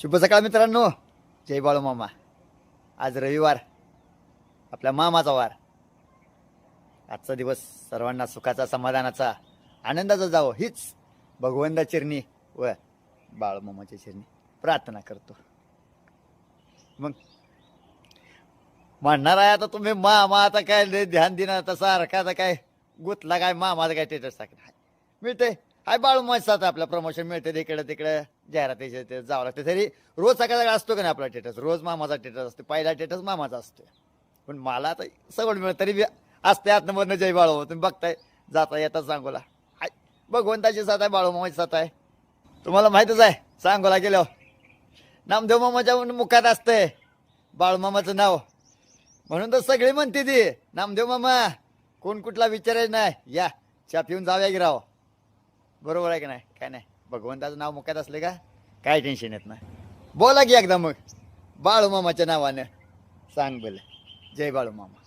शुभ सकाळ मित्रांनो. जय बाळू मामा. आज रविवार. आपल्या मामाचा वार. आजचा दिवस सर्वांना सुखाचा समाधानाचा आनंदाचा जावं. हीच भगवंता चिरणी व बाळूमामाची चिरणी. प्रार्थना करतो. मग म्हणणार आहे आता तुम्ही मामा आता काय ध्यान देणार आता सारखा आता काय गुतला काय मामाचं काय टेटस टाकणार मिळते हाय बाळू माणसात आपलं प्रमोशन मिळते इकडे तिकडे. जाहिरातीचे ते जावं लागते. तरी रोज सकाळ असतो का नाही आपला टेटस रोज मामाचा टेटस असतो पहिला टेटस मामाचा असतो पण मला आता सगळं मिळत तरी बी असते आतमधनं जय बाळू. तुम्ही बघताय जाता येता सांगोला. हाय भगवंताची साथ आहे बाळू मामाची साथ आहे. तुम्हाला माहितच आहे सांगोला गेलो नामदेव मामाच्या मुखात असतंय. बाळू मामाचं नाव. म्हणून तर सगळी म्हणते ती नामदेव मामा कोण कुठला विचारायचं नाही. या चहा येऊन जाऊया की बरोबर आहे की नाही? काय नाही. भगवंताचं नाव मुखात असले का? काय टेन्शन येत नाही. बोला की एकदा मग. बाळू मामाच्या नावानं. सांग बोले जय बाळू मामा